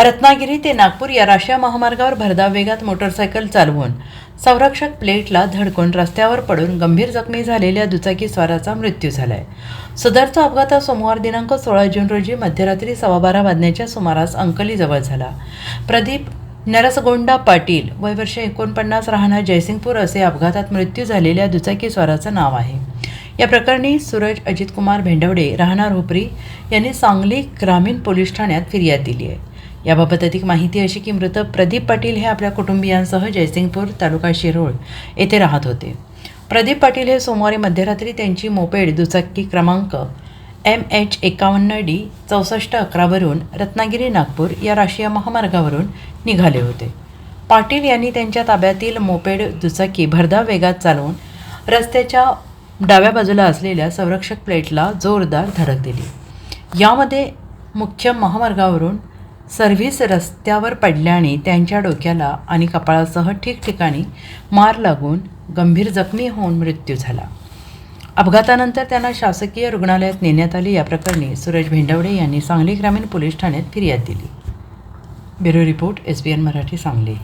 रत्नागिरी ते नागपूर या राष्ट्रीय महामार्गावर भरधाव वेगात मोटरसायकल चालवून संरक्षक प्लेटला धडकून रस्त्यावर पडून गंभीर जखमी झालेल्या दुचाकी स्वाराचा मृत्यू झालाय. सदरचा अपघात सोमवार दिनांक सोळा जून रोजी मध्यरात्री सव्वा बारा वाजण्याच्या सुमारास अंकलीजवळ झाला. प्रदीप नरसगोंडा पाटील वय वर्ष एकोणपन्नास राहणार जयसिंगपूर असे अपघातात मृत्यू झालेल्या दुचाकी स्वाराचं नाव आहे. या प्रकरणी सूरज अजितकुमार भेंडवडे राहणार हुपरी यांनी सांगली ग्रामीण पोलीस ठाण्यात फिर्याद दिली आहे. याबाबत अधिक माहिती अशी की मृत प्रदीप पाटील हे आपल्या कुटुंबियांसह जयसिंगपूर तालुका शिरोळ येथे राहत होते. प्रदीप पाटील हे सोमवारी मध्यरात्री त्यांची मोपेड दुचाकी क्रमांक एम एच एकावन्न डी चौसष्ट अकरावरून रत्नागिरी नागपूर या राष्ट्रीय महामार्गावरून निघाले होते. पाटील यांनी त्यांच्या ताब्यातील मोपेड दुचाकी भरधाव वेगात चालवून रस्त्याच्या डाव्या बाजूला असलेल्या संरक्षक प्लेटला जोरदार धडक दिली. यामध्ये मुख्य महामार्गावरून सर्व्हिस रस्त्यावर पडल्याने त्यांच्या डोक्याला आणि कपाळासह ठिकठिकाणी मार लागून गंभीर जखमी होऊन मृत्यू झाला. अपघातानंतर त्यांना शासकीय रुग्णालयात नेण्यात आले. या प्रकरणी सुरेश भेंडवडे यांनी सांगली ग्रामीण पोलीस ठाण्यात फिर्याद दिली. Bureau report S B N Marathi Sangli.